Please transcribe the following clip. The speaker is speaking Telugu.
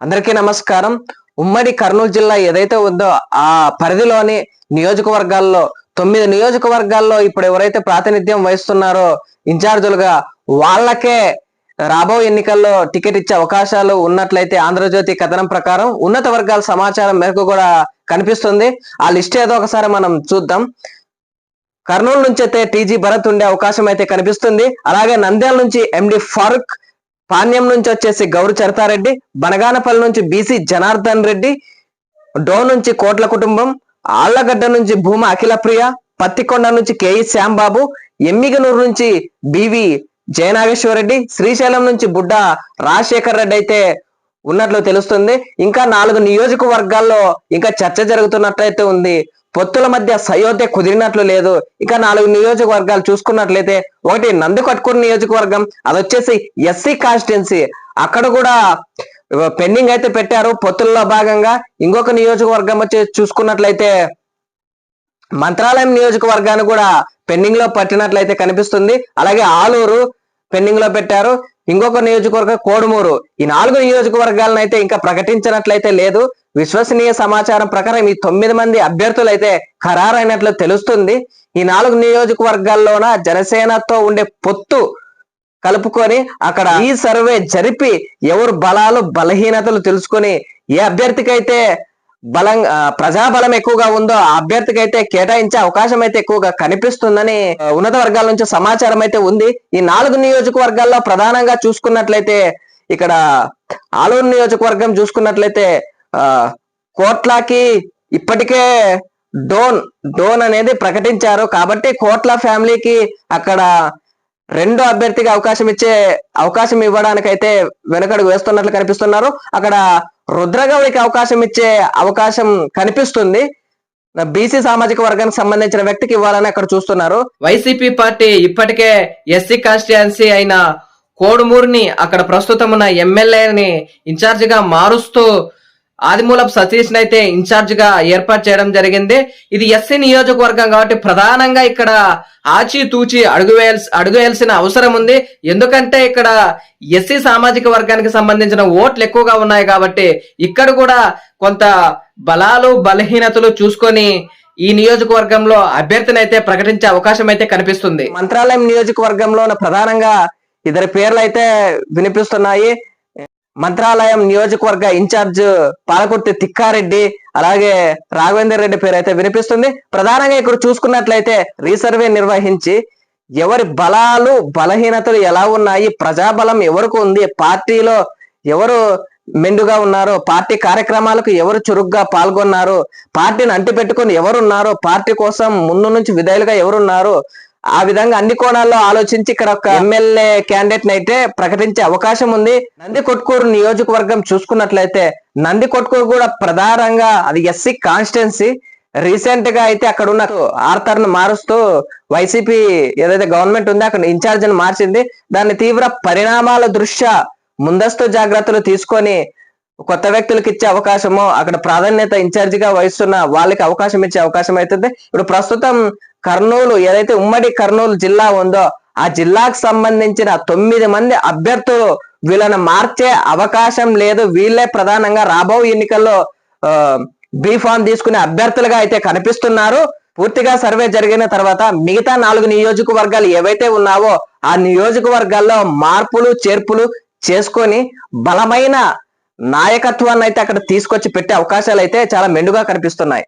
అందరికీ నమస్కారం. ఉమ్మడి కర్నూలు జిల్లా ఏదైతే ఉందో ఆ పరిధిలోని నియోజకవర్గాల్లో తొమ్మిది నియోజకవర్గాల్లో ఇప్పుడు ఎవరైతే ప్రాతినిధ్యం వహిస్తున్నారో ఇన్ఛార్జులుగా వాళ్ళకే రాబో ఎన్నికల్లో టికెట్ ఇచ్చే అవకాశాలు ఉన్నట్లయితే ఆంధ్రజ్యోతి కథనం ప్రకారం ఉన్నత వర్గాల సమాచారం మేరకు కూడా కనిపిస్తుంది. ఆ లిస్ట్ ఏదో ఒకసారి మనం చూద్దాం. కర్నూలు నుంచి అయితే టీజీ భరత్ ఉండే అవకాశం అయితే కనిపిస్తుంది. అలాగే నంద్యాల నుంచి ఎండి ఫారూక్ పాణ్యం నుంచి వచ్చేసి గౌరు చరితారెడ్డి బనగానపల్లి నుంచి బీసీ జనార్దన్ రెడ్డి డో నుంచి కోట్ల కుటుంబం ఆళ్ళగడ్డ నుంచి భూమ అఖిలప్రియ పత్తికొండ నుంచి కేఈ శ్యాంబాబు ఎమ్మిగనూరు నుంచి బివి జయనాగేశ్వరరెడ్డి శ్రీశైలం నుంచి బుడ్డ రాజశేఖర్ రెడ్డి అయితే ఉన్నట్లు తెలుస్తుంది. ఇంకా నాలుగు నియోజకవర్గాల్లో ఇంకా చర్చ జరుగుతున్నట్లయితే ఉంది. పొత్తుల మధ్య సయోధ్య కుదిరినట్లు లేదు. ఇంకా నాలుగు నియోజకవర్గాలు చూసుకున్నట్లయితే ఒకటి నందికొట్కూరు నియోజకవర్గం అది వచ్చేసి ఎస్సీ కాన్స్టిట్యున్సీ. అక్కడ కూడా పెండింగ్ అయితే పెట్టారు పొత్తుల్లో భాగంగా. ఇంకొక నియోజకవర్గం వచ్చి చూసుకున్నట్లయితే మంత్రాలయం నియోజకవర్గాన్ని కూడా పెండింగ్లో పట్టినట్లయితే కనిపిస్తుంది. అలాగే ఆలూరు పెండింగ్లో పెట్టారు. ఇంకొక నియోజకవర్గం కోడుమూరు. ఈ నాలుగు నియోజకవర్గాలను అయితే ఇంకా ప్రకటించినట్లయితే లేదు. విశ్వసనీయ సమాచారం ప్రకారం ఈ తొమ్మిది మంది అభ్యర్థులు అయితే ఖరారైనట్లు తెలుస్తుంది. ఈ నాలుగు నియోజకవర్గాల్లోన జనసేనతో ఉండే పొత్తు కలుపుకొని అక్కడ ఈ సర్వే జరిపి ఎవరు బలాలు బలహీనతలు తెలుసుకొని ఏ అభ్యర్థికి అయితే బలం ప్రజాబలం ఎక్కువగా ఉందో ఆ అభ్యర్థికి అయితే కేటాయించే అవకాశం అయితే ఎక్కువగా కనిపిస్తుందని ఉన్నత వర్గాల నుంచి సమాచారం అయితే ఉంది. ఈ నాలుగు నియోజకవర్గాల్లో ప్రధానంగా చూసుకున్నట్లయితే ఇక్కడ ఆలూరు నియోజకవర్గం చూసుకున్నట్లయితే ఆ కోట్లాకి ఇప్పటికే డోన్ డోన్ అనేది ప్రకటించారు. కాబట్టి కోట్ల ఫ్యామిలీకి అక్కడ రెండో అభ్యర్థికి అవకాశం ఇచ్చే అవకాశం ఇవ్వడానికి అయితే వెనకడుగు వేస్తున్నట్లు కనిపిస్తున్నారు. అక్కడ రుద్రగౌడికి అవకాశం ఇచ్చే అవకాశం కనిపిస్తుంది. బీసీ సామాజిక వర్గానికి సంబంధించిన వ్యక్తికి ఇవ్వాలని అక్కడ చూస్తున్నారు. వైసీపీ పార్టీ ఇప్పటికే ఎస్సీ కాన్స్టిట్యున్సీ అయిన కోడుమూరిని అక్కడ ప్రస్తుతం ఉన్న ఎమ్మెల్యేని ఇన్ఛార్జిగా మారుస్తూ ఆదిమూలపు సతీష్ అయితే ఇన్ఛార్జ్గా ఏర్పాటు చేయడం జరిగింది. ఇది ఎస్సీ నియోజకవర్గం కాబట్టి ప్రధానంగా ఇక్కడ ఆచి తూచి అడుగు వేయాల్సి అడుగు వేయాల్సిన అవసరం ఉంది. ఎందుకంటే ఇక్కడ ఎస్సీ సామాజిక వర్గానికి సంబంధించిన ఓట్లు ఎక్కువగా ఉన్నాయి కాబట్టి ఇక్కడ కూడా కొంత బలాలు బలహీనతలు చూసుకొని ఈ నియోజకవర్గంలో అభ్యర్థిని అయితే ప్రకటించే అవకాశం అయితే కనిపిస్తుంది. మంత్రాలయం నియోజకవర్గంలో ప్రధానంగా ఇద్దరి పేర్లు అయితే వినిపిస్తున్నాయి. మంత్రాలయం నియోజకవర్గ ఇన్ఛార్జ్ పాలకుర్తి తిక్కారెడ్డి అలాగే రాఘవేందర్ రెడ్డి పేరు అయితే వినిపిస్తుంది. ప్రధానంగా ఇక్కడ చూసుకున్నట్లయితే రీసర్వే నిర్వహించి ఎవరి బలాలు బలహీనతలు ఎలా ఉన్నాయి ప్రజాబలం ఎవరికి ఉంది పార్టీలో ఎవరు మెండుగా ఉన్నారు పార్టీ కార్యక్రమాలకు ఎవరు చురుగ్గా పాల్గొన్నారు పార్టీని అంటిపెట్టుకొని ఎవరున్నారు పార్టీ కోసం ముందు నుంచి విధేయులుగా ఎవరున్నారు ఆ విధంగా అన్ని కోణాల్లో ఆలోచించి ఇక్కడ ఒక ఎమ్మెల్యే క్యాండిడేట్ అయితే ప్రకటించే అవకాశం ఉంది. నంది కొట్కూరు నియోజకవర్గం చూసుకున్నట్లయితే నంది కొట్కూరు కూడా ప్రధానంగా అది ఎస్సీ కాన్స్టిట్యున్సీ. రీసెంట్గా అయితే అక్కడ ఉన్న ఆర్థర్ను మారుస్తూ వైసీపీ ఏదైతే గవర్నమెంట్ ఉందో అక్కడ ఇన్ఛార్జ్ని మార్చింది. దాని తీవ్ర పరిణామాల దృష్ట్యా ముందస్తు జాగ్రత్తలు తీసుకొని కొత్త వ్యక్తులకు ఇచ్చే అవకాశము అక్కడ ప్రాధాన్యత ఇన్ఛార్జిగా వహిస్తున్న వాళ్ళకి అవకాశం ఇచ్చే అవకాశం అవుతుంది. ఇప్పుడు ప్రస్తుతం కర్నూలు ఏదైతే ఉమ్మడి కర్నూలు జిల్లా ఉందో ఆ జిల్లాకు సంబంధించిన తొమ్మిది మంది అభ్యర్థులు వీళ్ళని మార్చే అవకాశం లేదు. వీళ్ళే ప్రధానంగా రాబో ఎన్నికల్లో ఆ, బీ ఫామ్ తీసుకునే అభ్యర్థులుగా అయితే కనిపిస్తున్నారు. పూర్తిగా సర్వే జరిగిన తర్వాత మిగతా నాలుగు నియోజకవర్గాలు ఏవైతే ఉన్నావో ఆ నియోజకవర్గాల్లో మార్పులు చేర్పులు చేసుకొని బలమైన నాయకత్వాన్ని అయితే అక్కడ తీసుకొచ్చి పెట్టే అవకాశాలు అయితే చాలా మెండుగా కనిపిస్తున్నాయి.